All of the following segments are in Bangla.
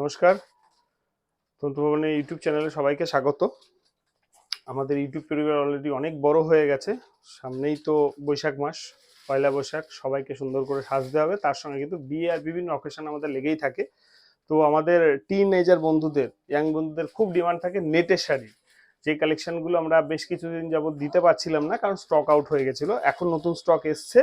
নমস্কার। তন্তুভবনের ইউটিউব চ্যানেলে সবাইকে স্বাগত। আমাদের ইউটিউব পরিবার অলরেডি অনেক বড় হয়ে গেছে। সামনেই তো বৈশাখ মাস, পয়লা বৈশাখ, সবাইকে সুন্দর করে সাজতে হবে। তার সঙ্গে কিন্তু বিয়ে আর বিভিন্ন অকেশন আমাদের লেগেই থাকে। তো আমাদের টিন এজার বন্ধুদের ইয়াং বন্ধুদের খুব ডিমান্ড থাকে নেটের শাড়ি। যে কালেকশনগুলো আমরা বেশ কিছুদিন যাবত দিতে পারছিলাম না, কারণ স্টক আউট হয়ে গেছিল। এখন নতুন স্টক এসছে।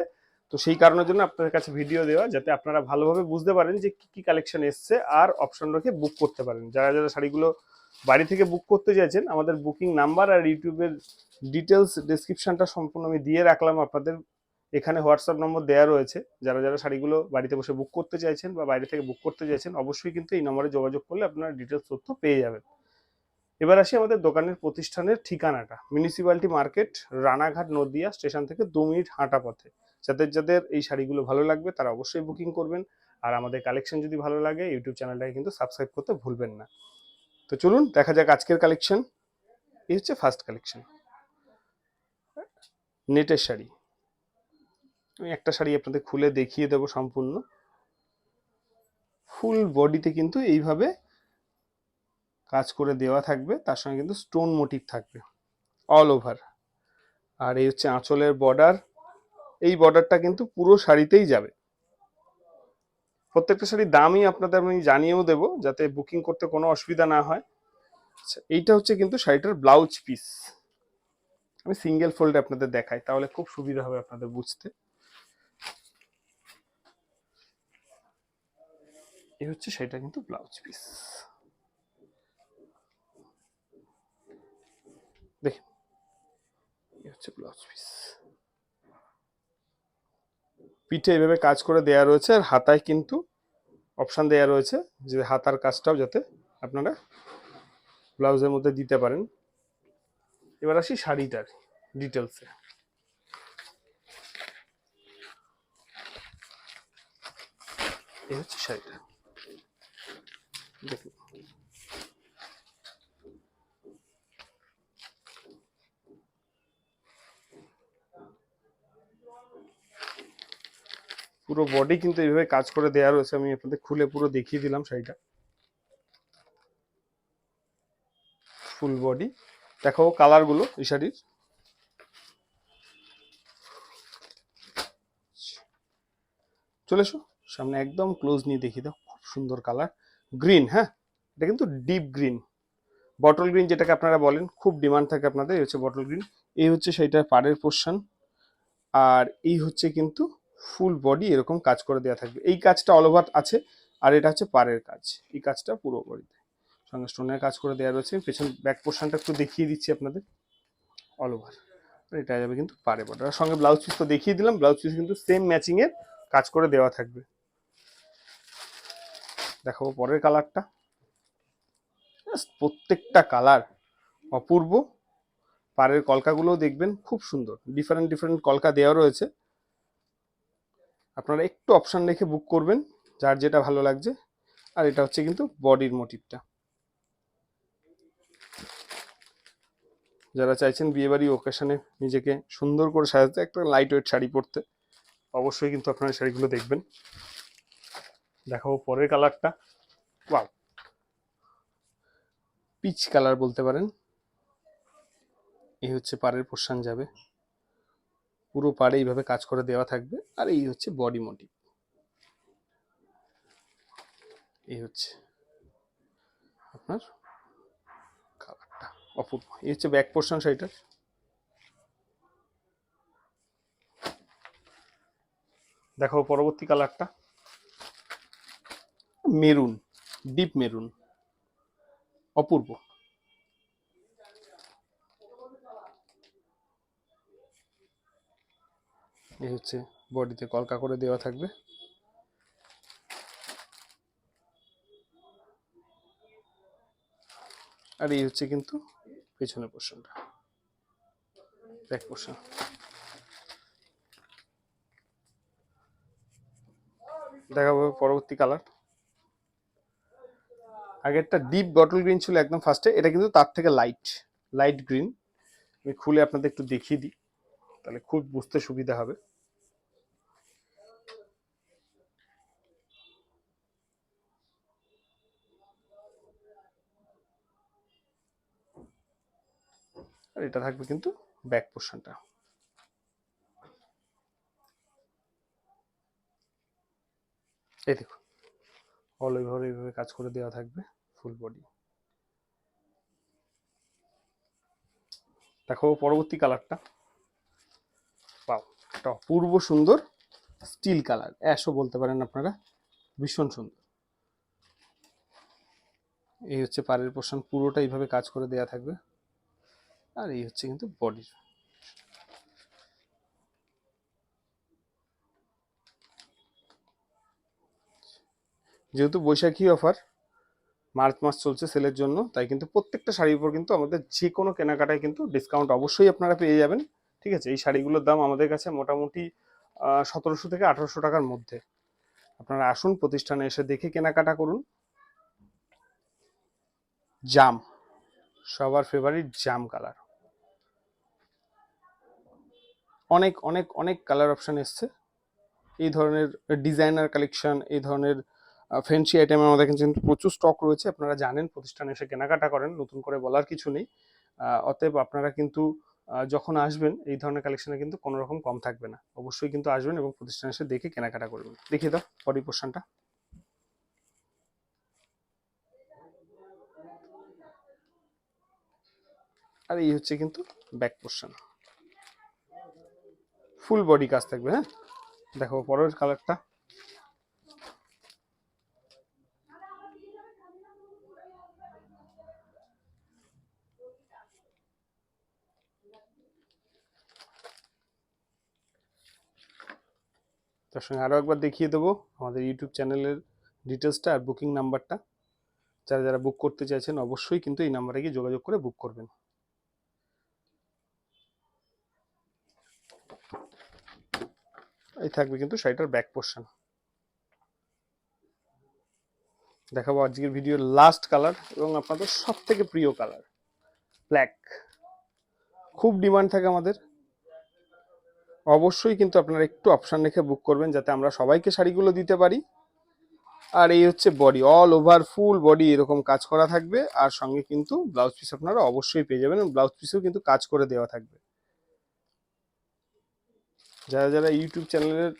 তো সেই কারণের জন্য আপনাদের কাছে ভিডিও দেওয়া, যাতে আপনারা ভালোভাবে বুঝতে পারেন যে কি কি কালেকশন এসছে আর অপশন রেখে বুক করতে পারেন। যারা যারা শাড়িগুলো বাড়ি থেকে বুক করতে চাইছেন, আমাদের বুকিং নাম্বার আর ইউটিউবের ডিটেলস ডেসক্রিপশনটা সম্পূর্ণ আমি দিয়ে রাখলাম আপনাদের। এখানে হোয়াটসঅ্যাপ নম্বর দেওয়া রয়েছে। যারা যারা শাড়িগুলো বাড়িতে বসে বুক করতে চাইছেন বা বাইরে থেকে বুক করতে চাইছেন, অবশ্যই কিন্তু এই নম্বরে যোগাযোগ করলে আপনারা ডিটেলস তথ্য পেয়ে যাবেন। এবার আসি আমাদের দোকানের প্রতিষ্ঠানের ঠিকানাটা। Municipality market Ranaghat, Nadia station থেকে দু মিনিট হাঁটা পথে। যাদের যাদের এই শাড়িগুলো ভালো লাগবে তারা অবশ্যই বুকিং করবেন। আর আমাদের কালেকশন যদি ভালো লাগে ইউটিউব চ্যানেলটাকে কিন্তু সাবস্ক্রাইব করতে ভুলবেন না। তো চলুন, দেখা যাক আজকের কালেকশন এই হচ্ছে ফার্স্ট কালেকশন নেটের শাড়ি। আমি একটা শাড়ি আপনাদের খুলে দেখিয়ে দেবো সম্পূর্ণ। ফুল বডিতে কিন্তু এইভাবে কাজ করে দেওয়া থাকবে। তার সঙ্গে কিন্তু স্টোন মোটিভ থাকবে। অল ওভার আর এই হচ্ছে আঁচলের বর্ডার এই বর্ডারটা কিন্তু পুরো শাড়িতেই যাবে। প্রত্যেকটা শাড়ির দামই আপনাদের আমি জানিয়েও দেবো, যাতে বুকিং করতে কোনো অসুবিধা না হয়। আচ্ছা এইটা হচ্ছে কিন্তু শাড়িটার ব্লাউজ পিস আমি সিঙ্গেল ফোল্ডে আপনাদের দেখাই, তাহলে খুব সুবিধা হবে আপনাদের বুঝতে। এই হচ্ছে সেটা কিন্তু ব্লাউজ পিস দেখুন এই হচ্ছে ব্লাউজ পিস পিঠে এভাবে কাজ করে দেয়া রয়েছে আর হাতায় কিন্তু অপশান দেয়া রয়েছে যে হাতার কাজটাও যাতে আপনারা ব্লাউজের মধ্যে দিতে পারেন। এবার আসি শাড়িটার ডিটেলসে এই হচ্ছে শাড়িটা। দেখুন। পুরো বডি কিন্তু এইভাবে কাজ করে দেওয়া রয়েছে, আমি আপনাদের খুলে পুরো দেখিয়ে দিলাম শাড়িটা। ফুল বডি দেখাবো কালারগুলো এই শাড়ির। চলে এসো, সামনে একদম ক্লোজ নিয়ে দেখিয়ে দাও, খুব সুন্দর কালার গ্রিন হ্যাঁ? এটা কিন্তু ডিপ গ্রিন বটল গ্রিন যেটাকে আপনারা বলেন, খুব ডিমান্ড থাকে আপনাদের, এই হচ্ছে বটল গ্রিন এই হচ্ছে সেইটার পাড়ের পোর্শন আর এই হচ্ছে কিন্তু ফুল বডি এরকম কাজ করে দেওয়া থাকবে। এই কাজটা অল ওভার আছে আর এটা হচ্ছে পাড়ের কাজ। এই কাজটা পুরো বডিতে। সঙ্গে স্টোনের কাজ করে দেওয়া রয়েছে। পেছন ব্যাক পোর্শনটা একটু দেখিয়ে দিচ্ছি আপনাদের। অল ওভার এটা যাবে কিন্তু পাড়ে বর্ডার আর সঙ্গে ব্লাউজ পিস তো দেখিয়ে দিলাম। ব্লাউজ পিস কিন্তু সেম ম্যাচিং এর কাজ করে দেওয়া থাকবে। দেখাবো পরের কালারটা প্রত্যেকটা কালার অপূর্ব। পাড়ের কলকাগুলোও দেখবেন, খুব সুন্দর। ডিফারেন্ট ডিফারেন্ট কলকা দেওয়া রয়েছে। আপনারা একটু অপশান রেখে বুক করবেন, যার যেটা ভালো লাগছে। আর এটা হচ্ছে কিন্তু বডির মোটিভটা যারা চাইছেন বিয়েবাড়ি ওকেশনে নিজেকে সুন্দর করে সাজাতে, একটা লাইট ওয়েট শাড়ি পরতে, অবশ্যই কিন্তু আপনারা শাড়িগুলো দেখবেন। দেখাবো পরের কালারটা ওয়াও পিচ কালার বলতে পারেন। এই হচ্ছে পাড়ের পোর্শন যাবে। পুরো পাড়ে এইভাবে কাজ করে দেওয়া থাকবে। আর এই হচ্ছে বডি মোটিভ এই হচ্ছে আপনার কালারটা অপূর্ব। এই হচ্ছে ব্যাক পোর্শন শাড়িটার। দেখো পরবর্তী কালারটা মেরুন ডিপ মেরুন। অপূর্ব। এই হচ্ছে বডিতে কলকা করে দেওয়া থাকবে। আর এই হচ্ছে কিন্তু পেছনের পোর্শনটা ব্যাক পোর্শন দেখাবো পরবর্তী কালার আগেরটা ডিপ বটল গ্রিন ছিল একদম ফার্স্টে এটা কিন্তু তার থেকে লাইট লাইট গ্রিন আমি খুলে আপনাদের একটু দেখিয়ে দিই, তাহলে খুব বুঝতে সুবিধা হবে। আর এটা থাকবে কিন্তু ব্যাক পোর্শনটা এই দেখুন অল ওভার এইভাবে কাজ করে দেওয়া থাকবে ফুল বডি দেখো পরবর্তী কালারটা পাও একটা অপূর্ব সুন্দর স্টিল কালার অ্যাশও বলতে পারেন আপনারা, ভীষণ সুন্দর। এই হচ্ছে পাড়ের পোর্শন পুরোটা এইভাবে কাজ করে দেওয়া থাকবে। আর এই হচ্ছে কিন্তু বডির যেহেতু বৈশাখী অফার মার্চ মাস চলছে সেলের জন্য, তাই কিন্তু প্রত্যেকটা শাড়ির উপর কিন্তু আমাদের যে কোনো কেনাকাটায় কিন্তু ডিসকাউন্ট অবশ্যই আপনারা পেয়ে যাবেন। ঠিক আছে? এই শাড়িগুলোর দাম আমাদের কাছে মোটামুটি সতেরোশো থেকে আঠারোশো টাকার মধ্যে। আপনারা আসুন প্রতিষ্ঠানে এসে দেখে কেনাকাটা করুন। জাম, সবার ফেভারিট জাম কালার অনেক অনেক অনেক কালার অপশান এসছে। এই ধরনের ডিজাইনার কালেকশন এই ধরনের ফ্যান্সি আইটেম আমাদের কাছে কিন্তু প্রচুর স্টক রয়েছে। আপনারা জানেন, প্রতিষ্ঠানে এসে কেনাকাটা করেন, নতুন করে বলার কিছু নেই। অতএব আপনারা কিন্তু যখন আসবেন, এই ধরনের কালেকশনে কিন্তু কোনো রকম কম থাকবে না। অবশ্যই কিন্তু আসবেন এবং প্রতিষ্ঠানে এসে দেখে কেনাকাটা করবেন। দেখিয়ে দাও বডি পোর্শনটা আর এই হচ্ছে কিন্তু ব্যাক পোর্শন ফুল বডি কাজ থাকবে হ্যাঁ? দেখো পরের কালারটা। তার সঙ্গে আরও একবার দেখিয়ে দেবো আমাদের ইউটিউব চ্যানেলের ডিটেলসটা আর বুকিং নাম্বারটা যারা যারা বুক করতে চাইছেন, অবশ্যই কিন্তু এই নাম্বারে গিয়ে যোগাযোগ করে বুক করবেন। এই থাকবে কিন্তু শাড়িটার ব্যাক পোর্শন দেখাবো আজকের ভিডিওর লাস্ট কালার এবং আপনাদের সব থেকে প্রিয় কালার ব্ল্যাক খুব ডিমান্ড থাকে আমাদের। অবশ্যই কিন্তু আপনারা একটু অপশান রেখে বুক করবেন যাতে আমরা সবাইকে শাড়িগুলো দিতে পারি। আর এই হচ্ছে body all over full body এরকম কাজ করা থাকবে। আর সঙ্গে কিন্তু ব্লাউজ পিস আপনারা অবশ্যই পেয়ে যাবেন ব্লাউজ পিসেও কিন্তু কাজ করে দেওয়া থাকবে। যারা যারা ইউটিউব চ্যানেলের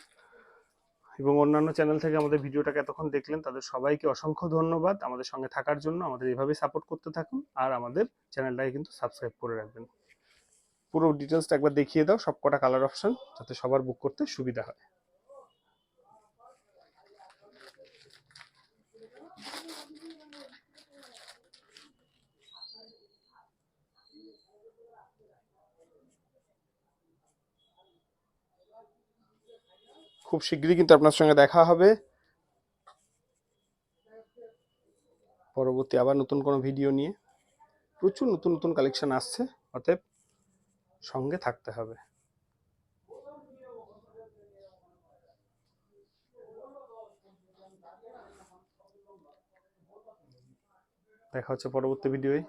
এবং অন্যান্য চ্যানেল থেকে আমাদের ভিডিওটাকে এতক্ষণ দেখলেন, তাদের সবাইকে অসংখ্য ধন্যবাদ আমাদের সঙ্গে থাকার জন্য। আমাদের এভাবে সাপোর্ট করতে থাকুন আর আমাদের চ্যানেলটাকে কিন্তু সাবস্ক্রাইব করে রাখবেন। পুরো ডিটেলসটা একবার দেখিয়ে দাও সব কটা কালার অপশান যাতে সবার বুক করতে সুবিধা হয়। খুব শীঘ্রই কিন্তু আপনার সঙ্গে দেখা হবে। পরবর্তী আবার নতুন কোনো ভিডিও নিয়ে প্রচুর নতুন নতুন কালেকশন আসছে, অতএব সঙ্গে থাকতে হবে। দেখা হচ্ছে পরবর্তী ভিডিওয়ে।